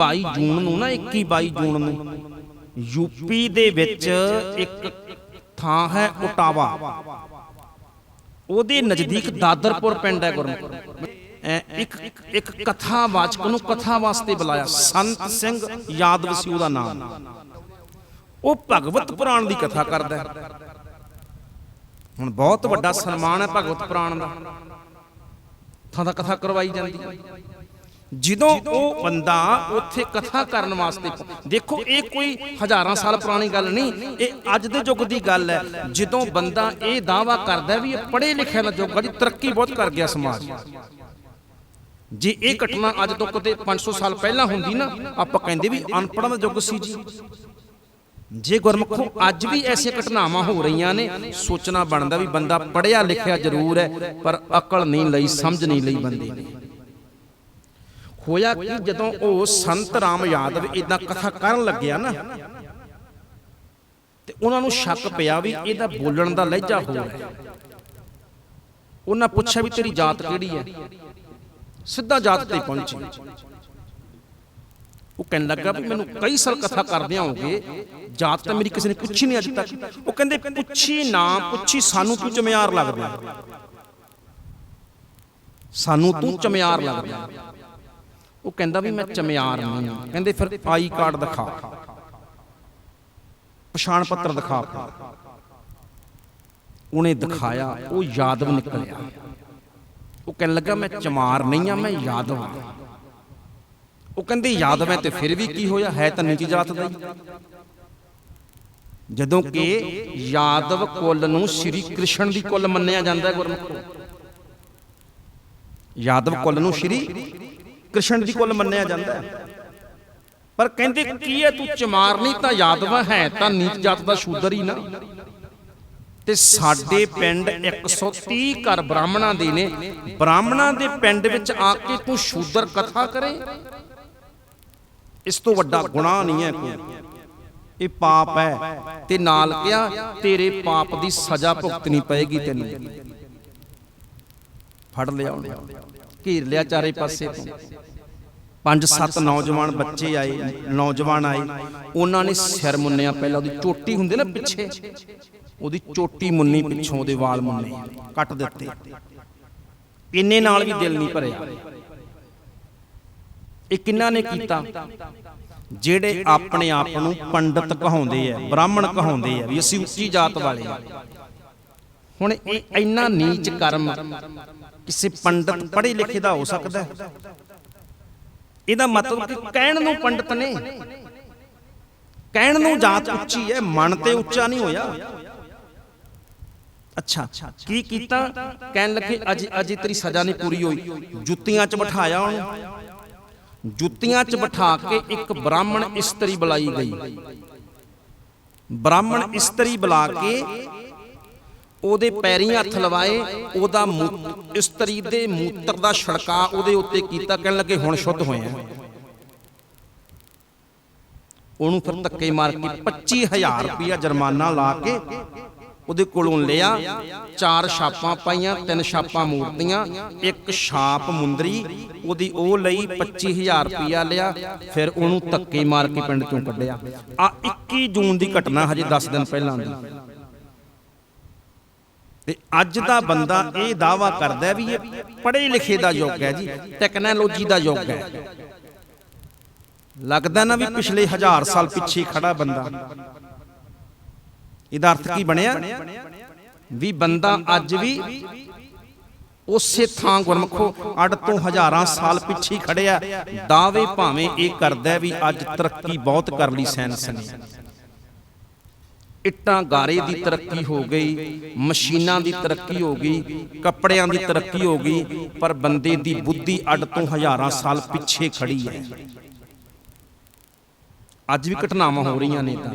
22 ਜੂਨ ਨੂੰ ਨਾ 21 22 ਜੂਨ ਨੂੰ। ਯੂਪੀ ਦੇ ਵਿੱਚ ਇੱਕ ਥਾਂ ਹੈ ਉਟਾਵਾ ਉਹਦੇ ਨਜ਼ਦੀਕ ਦਾਦਰਪੁਰ ਪਿੰਡ ਹੈ ਗੁਰਮੁਖ। ਐ, ਇੱਕ ਇੱਕ ਕਥਾਵਾਚਕ ਨੂੰ ਕਥਾ ਵਾਸਤੇ ਬੁਲਾਇਆ। ਸੰਤ ਸਿੰਘ ਯਾਦਵ ਸੀ ਉਹਦਾ ਨਾਮ। ਉਹ ਭਗਵਤ ਪੁਰਾਣ ਦੀ ਕਥਾ ਕਰਦਾ ਹੈ। ਹੁਣ ਬਹੁਤ ਵੱਡਾ ਸਨਮਾਨ ਹੈ ਭਗਵਤ ਪੁਰਾਣ ਦਾ। ਥਾਂ ਦਾ ਕਥਾ ਕਰਵਾਈ ਜਾਂਦੀ ਹੈ। ਜਦੋਂ ਉਹ ਬੰਦਾ ਉੱਥੇ ਕਥਾ ਕਰਨ ਵਾਸਤੇ ਦੇਖੋ, ਇਹ ਕੋਈ ਹਜ਼ਾਰਾਂ ਸਾਲ ਪੁਰਾਣੀ ਗੱਲ ਨਹੀਂ, ਇਹ ਅੱਜ ਦੇ ਯੁੱਗ ਦੀ ਗੱਲ ਹੈ। ਜਦੋਂ ਬੰਦਾ ਇਹ ਦਾਵਾ ਕਰਦਾ ਵੀ ਇਹ ਪੜ੍ਹੇ ਲਿਖਿਆ ਦਾ ਯੁੱਗ ਹੈ ਜੀ, ਤਰੱਕੀ ਬਹੁਤ ਕਰ ਗਿਆ ਸਮਾਜ। ਜੇ ਇਹ ਘਟਨਾ ਅੱਜ ਤੋਂ ਕਦੇ 500 ਸਾਲ ਪਹਿਲਾਂ ਹੁੰਦੀ ਨਾ, ਆਪਾਂ ਕਹਿੰਦੇ ਵੀ ਅਨਪੜ੍ਹਾਂ ਦਾ ਯੁੱਗ ਸੀ ਜੀ। ਜੇ ਗੁਰਮੁਖੋ, ਅੱਜ ਵੀ ਐਸੀਆਂ ਘਟਨਾਵਾਂ ਹੋ ਰਹੀਆਂ ਨੇ, ਸੋਚਣਾ ਬਣਦਾ ਵੀ ਬੰਦਾ ਪੜ੍ਹਿਆ ਲਿਖਿਆ ਜ਼ਰੂਰ ਹੈ, ਪਰ ਅਕਲ ਨਹੀਂ ਲਈ, ਸਮਝ ਨਹੀਂ ਲਈ ਬੰਦੇ ਨੇ ਹੋਇਆ ਕਿ ਜਦੋਂ ਉਹ ਸੰਤ ਰਾਮ ਯਾਦਵ ਇਦਾਂ ਕਥਾ ਕਰਨ ਲੱਗਿਆ ਨਾ? ਤੇ ਉਹਨਾਂ ਨੂੰ ਸ਼ੱਕ ਪਿਆ ਵੀ ਇਹਦਾ ਬੋਲਣ ਦਾ ਲਹਿਜਾ ਹੋਰ ਹੈ। ਉਹਨਾਂ ਪੁੱਛਿਆ ਵੀ ਤੇਰੀ ਜਾਤ ਕਿਹੜੀ ਹੈ? ਸਿੱਧਾ ਜਾਤ ਤੇ ਪਹੁੰਚੀ। ਉਹ ਕਹਿਣ ਲੱਗਾ ਵੀ ਮੈਨੂੰ ਕਈ ਸਾਲ ਕਥਾ ਕਰਦਿਆਂ ਹੋਗੇ, ਜਾਤ ਤਾਂ ਮੇਰੀ ਕਿਸੇ ਨੇ ਪੁੱਛੀ ਨਹੀਂ ਅੱਜ ਤੱਕ। ਉਹ ਕਹਿੰਦੇ, ਪੁੱਛੀ ਨਾ, ਪੁੱਛੀ ਸਾਨੂੰ ਤੂੰ ਚਮਿਆਰ ਲੱਗਦਾ। ਸਾਨੂੰ ਤੂੰ ਚਮਿਆਰ ਲੱਗਦਾ। ਉਹ ਕਹਿੰਦਾ ਵੀ ਮੈਂ ਚਮਿਆਰ ਨਹੀਂ ਆ ਕਹਿੰਦੇ ਫਿਰ ਆਈ ਕਾਰਡ ਦਿਖਾ। ਪਛਾਣ ਪੱਤਰ ਦਿਖਾ। ਉਹਨੇ ਦਿਖਾਇਆ, ਉਹ ਯਾਦਵ ਨਿਕਲਿਆ। ਉਹ ਕਹਿਣ ਲੱਗਾ, ਮੈਂ ਚਮਾਰ ਨਹੀਂ ਆ ਮੈਂ ਯਾਦਵ ਆ ਉਹ ਕਹਿੰਦੇ, ਯਾਦਵ ਹੈ ਤੇ ਫਿਰ ਵੀ ਕੀ ਹੋਇਆ? ਹੈ ਤਾਂ ਨੀਚੀ ਜਾਤ ਦਾ ਜਦੋਂ ਕਿ ਯਾਦਵ ਕੁੱਲ ਨੂੰ ਸ੍ਰੀ ਕ੍ਰਿਸ਼ਨ ਦੀ ਕੁੱਲ ਮੰਨਿਆ ਜਾਂਦਾ ਗੁਰਮੁਖੋ ਯਾਦਵ ਕੁੱਲ ਨੂੰ ਸ੍ਰੀ ਕ੍ਰਿਸ਼ਨ ਜੀ ਕੁੱਲ ਮੰਨਿਆ ਜਾਂਦਾ ਹੈ। ਪਰ ਕਹਿੰਦੇ, ਕੀ ਹੈ ਤੂੰ ਚਮਾਰ ਤਾਂ ਯਾਦਵ ਹੈ? ਤਾਂ ਨੀਚ ਜਾਤ ਦਾ ਸ਼ੂਦਰ ਹੀ ਨਾ। ਤੇ ਸਾਡੇ ਪਿੰਡ 130 ਘਰ ਬ੍ਰਾਹਮਣਾਂ ਦੇ ਨੇ। ਬ੍ਰਾਹਮਣਾਂ ਦੇ ਪਿੰਡ ਵਿੱਚ ਆ ਕੇ ਤੂੰ ਸ਼ੂਦਰ ਕਥਾ ਕਰੇ। ਇਸ ਤੋਂ ਵੱਡਾ ਗੁਨਾਹ ਨਹੀਂ ਹੈ ਕੋਈ। ਇਹ ਪਾਪ ਹੈ। ਤੇ ਨਾਲ ਕਿਹਾ, ਤੇਰੇ ਪਾਪ ਦੀ ਸਜ਼ਾ ਭੁਗਤਣੀ ਪਏਗੀ ਤੈਨੂੰ। ਫੜ ਲਿਆ ਘੇਰ ਲਿਆ ਚਾਰੇ ਪਾਸੇ ਤੋਂ। ਪੰਜ ਸੱਤ ਨੌਜਵਾਨ ਬੱਚੇ ਆਏ, ਨੌਜਵਾਨ ਆਏ। ਉਹਨਾਂ ਨੇ ਸਿਰ ਮੁੰਨਿਆ ਪਹਿਲਾਂ, ਉਹਦੀ ਚੋਟੀ ਹੁੰਦੀ ਨਾ ਪਿੱਛੇ, ਉਹਦੀ ਚੋਟੀ ਮੁੰਨੀ ਪਿੱਛੋਂ ਉਹਦੇ ਵਾਲ ਮੁੰਨੇ, ਕੱਟ ਦਿੱਤੇ। ਇੰਨੇ ਨਾਲ ਵੀ ਦਿਲ ਨਹੀਂ ਭਰਿਆ। ਇਹ ਕਿੰਨਾ ਨੇ ਕੀਤਾ, ਜਿਹੜੇ ਆਪਣੇ ਆਪ ਨੂੰ ਪੰਡਤ ਕਹਾਉਂਦੇ ਆ, ਬ੍ਰਾਹਮਣ ਕਹਾਉਂਦੇ ਆ, ਵੀ ਅਸੀਂ ਉੱਚੀ ਜਾਤ ਵਾਲੇ ਆ। ਹੁਣ ਇਹ ਇੰਨਾ ਨੀਚ ਕਰਮ ਕਿਸੇ ਪੰਡਤ ਪੜ੍ਹੇ ਲਿਖੇ ਦਾ ਹੋ ਸਕਦਾ ਹੈ। ਇਹਦਾ ਮਤਲਬ ਕਿ ਕਹਿਣ ਨੂੰ ਪੰਡਤ ਨੇ, ਕਹਿਣ ਨੂੰ ਜਾਤ ਉੱਚੀ ਹੈ, ਮਨ ਤੇ ਉੱਚਾ ਨਹੀਂ ਹੋਇਆ। ਅੱਛਾ, ਕੀ ਕੀਤਾ? ਕਹਿਣ ਲੱਗੇ, ਅਜੇ ਅਜੇ ਤੇਰੀ ਸਜ਼ਾ ਨਹੀਂ ਪੂਰੀ ਹੋਈ। ਜੁੱਤੀਆਂ 'ਚ ਬਿਠਾਇਆ ਉਹਨੂੰ। ਜੁੱਤੀਆਂ 'ਚ ਬਿਠਾ ਕੇ ਇੱਕ ਬ੍ਰਾਹਮਣ ਇਸਤਰੀ ਬੁਲਾਈ ਗਈ। ਬ੍ਰਾਹਮਣ ਇਸਤਰੀ ਬੁਲਾ ਕੇ ਉਹਦੇ ਪੈਰੀਂ ਹੱਥ ਲਵਾਏ ਉਹਦਾ ਇਸਤਰੀ ਦੇ ਮੂਤਰ ਦਾ ਛੜਕਾ ਉਹਦੇ ਉੱਤੇ ਕੀਤਾ ਕਹਿਣ ਲੱਗੇ ਹੁਣ ਸ਼ੁੱਧ ਹੋਏ ਆ। ਉਹਨੂੰ ਫਿਰ ਧੱਕੇ ਮਾਰ ਕੇ 25000 ਰੁਪਇਆ ਜੁਰਮਾਨਾ ਲਾ ਕੇ ਉਹਦੇ ਕੋਲੋਂ ਲਿਆ ਚਾਰ ਛਾਪਾਂ ਪਾਈਆਂ ਤਿੰਨ ਛਾਪਾਂ ਮੂਰਤੀਆਂ ਇੱਕ ਛਾਪ ਮੁੰਦਰੀ ਉਹਦੀ ਉਹ ਲਈ 25000 ਰੁਪਇਆ ਲਿਆ ਫਿਰ ਉਹਨੂੰ ਧੱਕੇ ਮਾਰ ਕੇ ਪਿੰਡ ਚੋਂ ਕੱਢਿਆ। ਆ 21 ਜੂਨ ਦੀ ਘਟਨਾ ਹਜੇ 10 ਦਿਨ ਪਹਿਲਾਂ ਦੀ। ਤੇ ਅੱਜ ਦਾ ਬੰਦਾ ਇਹ ਦਾਵਾ ਕਰਦਾ ਵੀ ਇਹ ਪੜ੍ਹੇ ਲਿਖੇ ਦਾ ਯੁੱਗ ਹੈ ਜੀ ਟੈਕਨੋਲੋਜੀ ਦਾ ਯੁੱਗ ਹੈ। ਲੱਗਦਾ ਨਾ ਵੀ ਪਿਛਲੇ ਹਜ਼ਾਰ ਸਾਲ ਪਿੱਛੇ ਖੜਾ ਬੰਦਾ। ਇਹਦਾ ਅਰਥ ਕੀ ਬਣਿਆ? ਵੀ ਬੰਦਾ ਅੱਜ ਵੀ ਉਸੇ ਥਾਂ ਗੁਰਮਖੋ, ਅੱਡ ਤੋਂ ਹਜ਼ਾਰਾਂ ਸਾਲ ਪਿੱਛੇ ਖੜਿਆ। ਦਾਅਵੇ ਭਾਵੇਂ ਇਹ ਕਰਦਾ ਵੀ ਅੱਜ ਤਰੱਕੀ ਬਹੁਤ ਕਰ ਲਈ ਸਾਇੰਸ ਨੇ ਇੱਟਾਂ ਗਾਰੇ ਦੀ ਤਰੱਕੀ ਹੋ ਗਈ, ਮਸ਼ੀਨਾਂ ਦੀ ਤਰੱਕੀ ਹੋ ਗਈ, ਕੱਪੜਿਆਂ ਦੀ ਤਰੱਕੀ ਹੋ ਗਈ, ਪਰ ਬੰਦੇ ਦੀ ਬੁੱਧੀ ਅੱਡ ਤੋਂ ਹਜ਼ਾਰਾਂ ਸਾਲ ਪਿੱਛੇ ਖੜੀ ਹੈ। ਅੱਜ ਵੀ ਘਟਨਾਵਾਂ ਹੋ ਰਹੀਆਂ ਨੇ ਤਾਂ